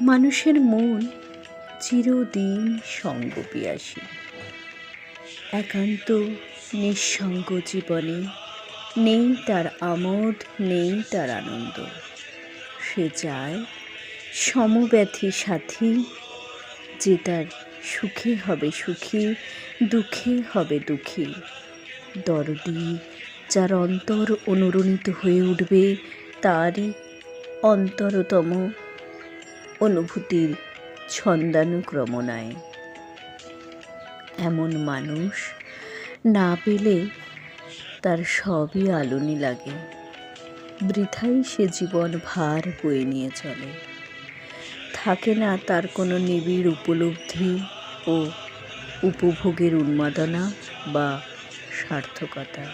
মানুষের মন চিরদিন সঙ্গ পিয়াসী একান্ত নিঃসঙ্গ জীবনে নেই তার আমোদ, নেই তার আনন্দ। সে চায় সমব্যথী সাথী, যে তার সুখে হবে সুখী, দুঃখে হবে দুঃখী। দরদি যার অন্তর অনুরণিত হয়ে উঠবে, তারই অন্তরতম অনুভূতির ছন্দানুক্রমণায় এমন মানুষ না পেলে তার সবই আলুনি লাগে। বৃথাই সে জীবন ভার বয়ে নিয়ে চলে। থাকে না তার কোনো নিবিড় উপলব্ধি ও উপভোগের উন্মাদনা বা সার্থকতা।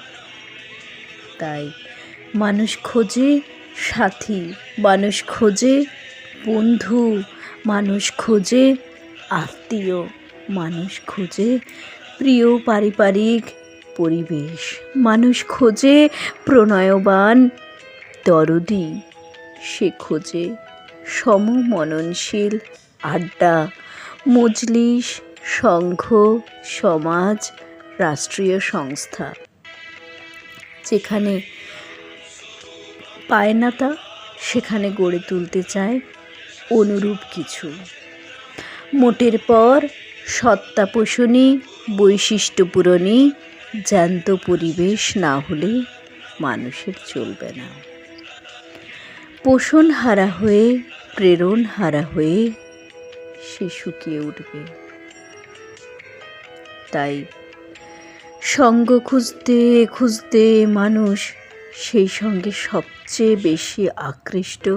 তাই মানুষ খোঁজে, সাথী, মানুষ খোঁজে বন্ধু, মানুষ খোঁজে আত্মীয়, মানুষ খোঁজে প্রিয় পারিবারিক পরিবেশ, মানুষ খোঁজে প্রণয়বান দরদি, সে খোঁজে সমমননশীল আড্ডা, মজলিস, সংঘ, সমাজ, রাষ্ট্রীয় সংস্থা। যেখানে পায় না তা, সেখানে গড়ে তুলতে চায় অনুরূপ কিছু। মোটের পর সত্তা পোষণী বৈশিষ্ট্য পূরণী জ্যান্ত পরিবেশ না হলে মানুষের চলবে না। পোষণ হারা হয়ে, প্রেরণ হারা হয়ে সে শুকিয়ে উঠবে। তাই সঙ্গ খুঁজতে খুঁজতে মানুষ সেই সঙ্গে সবচেয়ে বেশি আকৃষ্ট।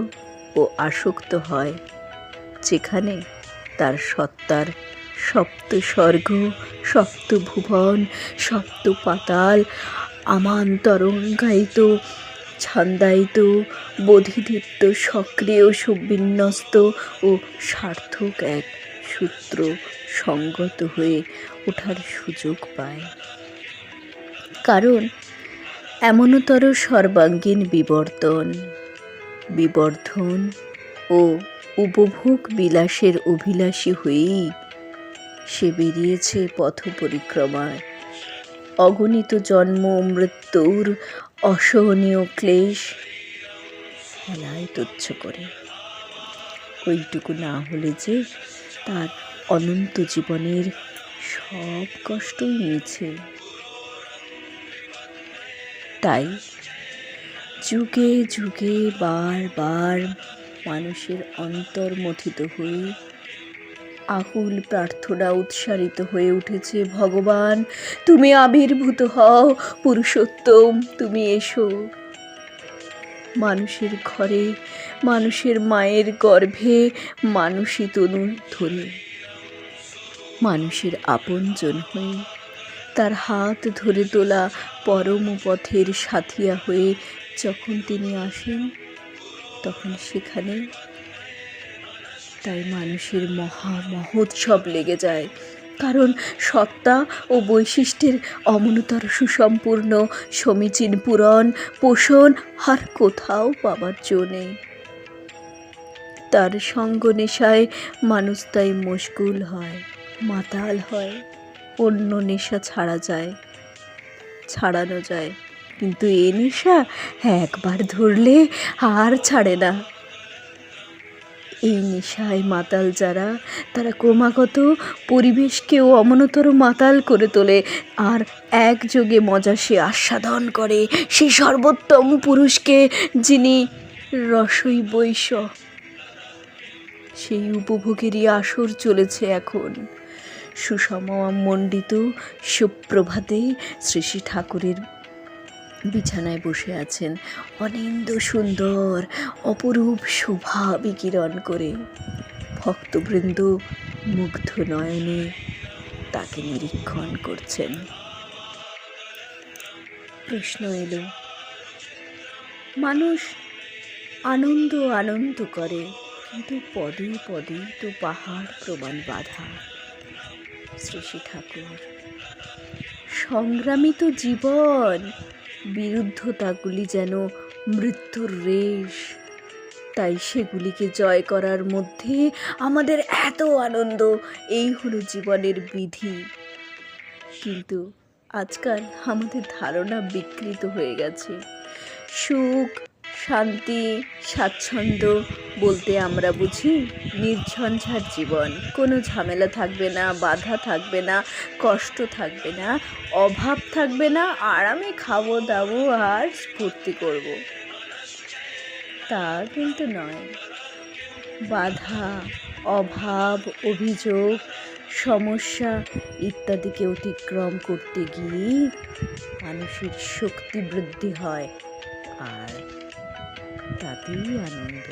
ও আসক্ত হয়, যেখানে তার সত্তার সপ্ত স্বর্গ, সপ্ত ভুবন, সপ্ত পাতাল আমান তরঙ্গায়িত ছন্দায়িত, বোধিদীপ্ত, সক্রিয়, সুবিন্যস্ত ও সার্থক এক সূত্র সঙ্গত হয়ে ওঠার সুযোগ পায়। কারণ এমনতর সর্বাঙ্গীন বিবর্তন বিবর্ধন ও উপভোগ বিলাসের অভিলাষী হয়েই সে বেরিয়েছে পথ পরিক্রমায় অগণিত জন্ম, মৃত্যুর অসহনীয় ক্লেশ হেলায় তুচ্ছ করে। ওইটুকু না হলে যে তার অনন্ত জীবনের সব কষ্টই মিছে। তাই যুগে যুগে বারবার মানুষের অন্তর্মথিত হয়ে আকুল প্রার্থনা উৎসারিত হয়ে উঠেছে, ভগবান, তুমি আবির্ভূত হও, পুরুষোত্তম, তুমি এসো। মানুষের ঘরে, মানুষের মায়ের গর্ভে, মানুষই তনু ধরে মানুষের আপনজন হয়ে, তার হাত ধরে তোলা পরম পথের সাথিয়া হয়ে যখন তিনি আসেন, তখন সেখানে তাই মানুষের মহা মহোৎসব লেগে যায়। কারণ সত্তা ও বৈশিষ্ট্যের অমনতর সুসম্পূর্ণ সমীচীন পূরণ পোষণ আর কোথাও পাবার জো নেই। তার সঙ্গ নেশায় মানুষ তাই মশগুল হয়, মাতাল হয়, অন্য নেশা ছাড়া যায়, ছাড়ানো যায়। কিন্তু এ নেশা একবার ধরলে আর ছাড়ে না। এই নেশায় মাতাল যারা, তারা ক্রমাগত পরিবেশকেও অমনতর মাতাল করে তোলে আর একযোগে মজা সে আস্বাদন করে সেই সর্বোত্তম পুরুষকে যিনি রসই বৈশ সেই উপভোগেরই আসর চলেছে এখন। সুষমমণ্ডিত সুপ্রভাতে শ্রী শ্রী ঠাকুরের বিছানায় বসে আছেন অনিন্দ সুন্দর, অপরূপ শোভা বিকিরণ করে। ভক্তবৃন্দ মুগ্ধ নয়নে তাকে নিরীক্ষণ করছেন। প্রশ্ন এলো, মানুষ আনন্দ আনন্দ করে, কিন্তু পদে পদে তো পাহাড় প্রমাণ বাধা। শ্রী ঠাকুর সংগ্রামিত জীবন বিরুদ্ধতাগুলি যেন মৃত্যুর রেশ। তাই সেগুলিকে জয় করার মধ্যে আমাদের এত আনন্দ, এই হলো জীবনের বিধি। কিন্তু আজকাল আমাদের ধারণা বিকৃত হয়ে গেছে। সুখ শান্তি, স্বাচ্ছন্দ্য বলতে আমরা বুঝি নির্ঝঞ্ঝাট জীবন। কোনো ঝামেলা থাকবে না, বাধা থাকবে না, কষ্ট থাকবে না, অভাব থাকবে না আরামে খাব, দাবো, আর স্ফূর্তি করব। তা কিন্তু নয়। বাধা, অভাব, অভিযোগ, সমস্যা ইত্যাদিকে অতিক্রম করতে গিয়ে মানুষের শক্তি বৃদ্ধি হয়। আর তাতেই আনন্দ।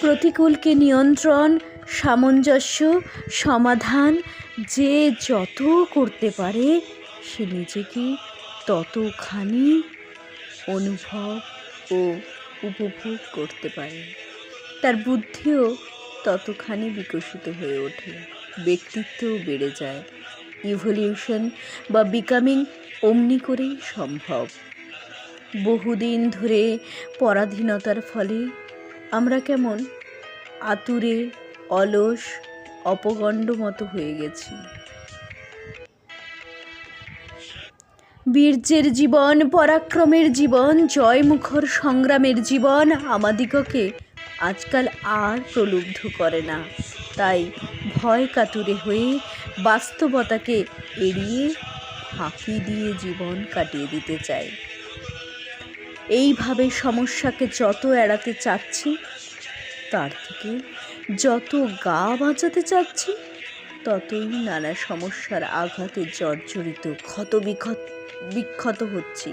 প্রতিকূলকে নিয়ন্ত্রণ, সামঞ্জস্য, সমাধান, যে যত করতে পারে, সে নিজেকে ততখানি অনুভব ও উপভোগ করতে পারে। তার বুদ্ধিও ততখানি বিকশিত হয়ে ওঠে। ব্যক্তিত্বও বেড়ে যায়। ইভলিউশন বা বিকামিং অমনি করেই সম্ভব। বহুদিন ধরে পরাধীনতার ফলে আমরা কেমন আতুরে, অলস, অপগণ্ড মতো হয়ে গেছি। বীর্যের জীবন, পরাক্রমের জীবন, জয়মুখর সংগ্রামের জীবন আমাদিগকে আজকাল আর প্রলুব্ধ করে না। তাই ভয় কাতুরে হয়ে বাস্তবতাকে এড়িয়ে ফাঁকি দিয়ে জীবন কাটিয়ে দিতে চাই। এইভাবে সমস্যাকে যত এড়াতে চাচ্ছি, তার থেকে যত গা বাঁচাতে চাচ্ছি, ততই নানা সমস্যার আঘাতে জর্জরিত ক্ষত বিক্ষত হচ্ছি।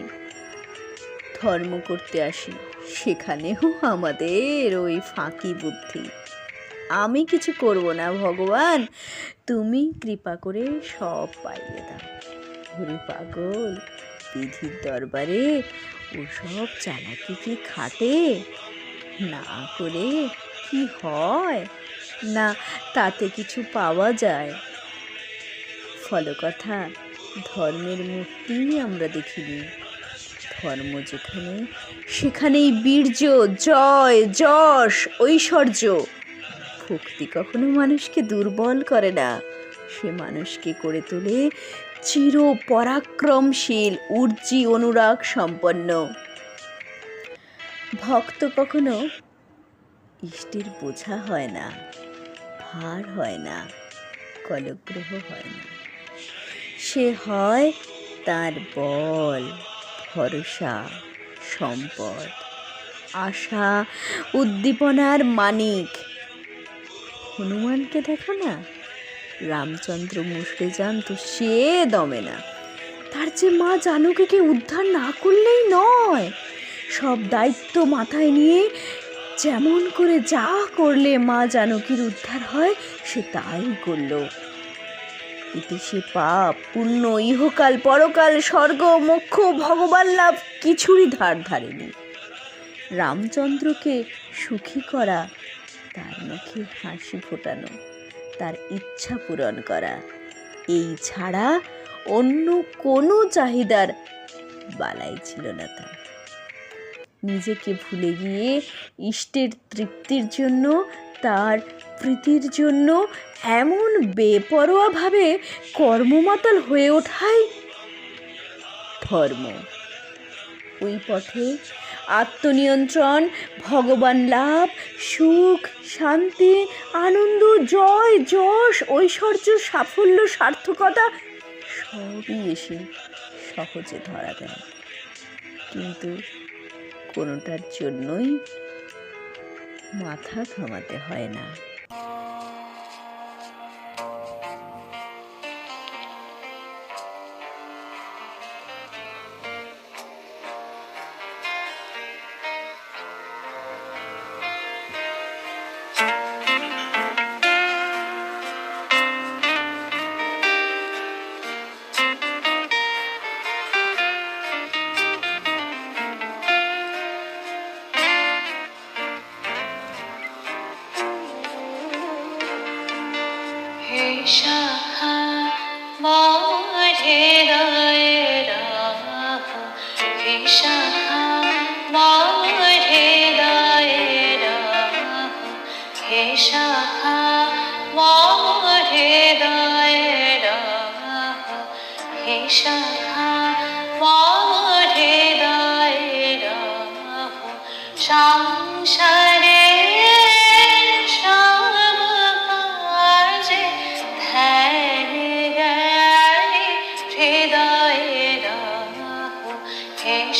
ধর্ম করতে আসি, সেখানেও আমাদের ওই ফাঁকি বুদ্ধি। আমি কিছু করব না, ভগবান। তুমি কৃপা করে সব পাইয়ে দাও। ঘুরে পাগল, বিধির দরবারে ওসব চালাকি কি খাটে? না করে কি হয়? না, তাতে কিছু পাওয়া যায়। ফলকথা ধর্মের মূর্তি আমরা দেখিনি। ধর্ম যেখানে, সেখানেই বীর্য, জয়, যশ, ঐশ্বর্য। ভক্তি কখনো মানুষকে দুর্বল করে না। সে মানুষকে করে তোলে চির পরাক্রমশীল উর্জি অনুরাগ সম্পন্ন। ভক্ত কখনো ইষ্টের বোঝা হয় না, ভার হয় না, কলগ্রহ হয় না। সে হয় তার বল, ভরসা, সম্পদ, আশা, উদ্দীপনার মানিক। হনুমানকে দেখো না? রামচন্দ্র মুসড়ে যান তো সে দমে না। তার যে মা জানকীকে উদ্ধার না করলেই নয়, সব দায়িত্ব মাথায় নিয়ে যেমন করে যা করলে মা জানকীর উদ্ধার হয়, সে তাই করল। এতে সে পাপ, পুণ্য, ইহকাল, পরকাল, স্বর্গ, মোক্ষ, ভগবান লাভ কিছুরই ধার ধারেনি। রামচন্দ্রকে সুখী করা তার মুখে হাসি ফোটানো। তার ইচ্ছা পূরণ করা। এই ছাড়া অন্য কোনো চাহিদার বালাই ছিল না তার। নিজেকে ভুলে গিয়ে ইষ্টের তৃপ্তির জন্য, তার প্রীতির জন্য এমন বেপরোয়াভাবে কর্মমাতাল হয়ে ওঠাই ধর্ম। ওই পথে আত্মনিয়ন্ত্রণ, ভগবান লাভ, সুখ, শান্তি, আনন্দ, জয়, যশ, ঐশ্বর্য, সাফল্য, সার্থকতা সবই এসে সহজে ধরা দেয়। কিন্তু কোনোটার জন্যই মাথা থামাতে হয় না।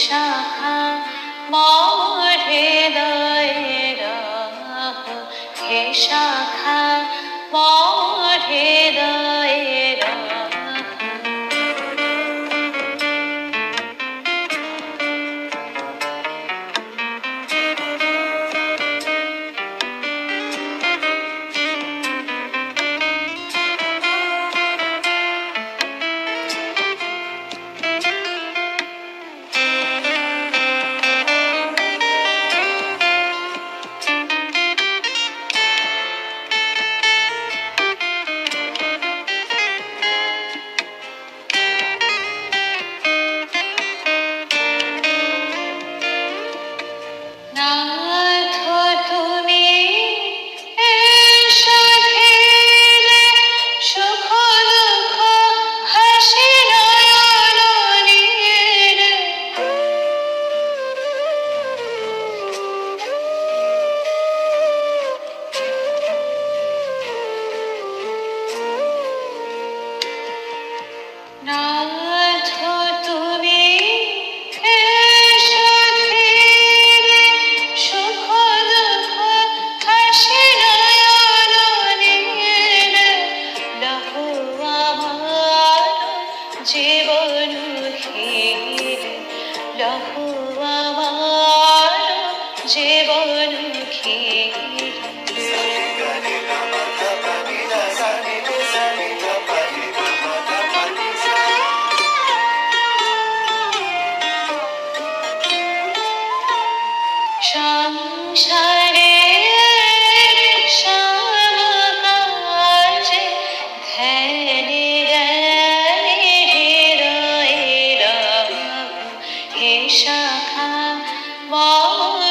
শাখা জীবন লহু আমার জীবন ঘিরে। শাখা মম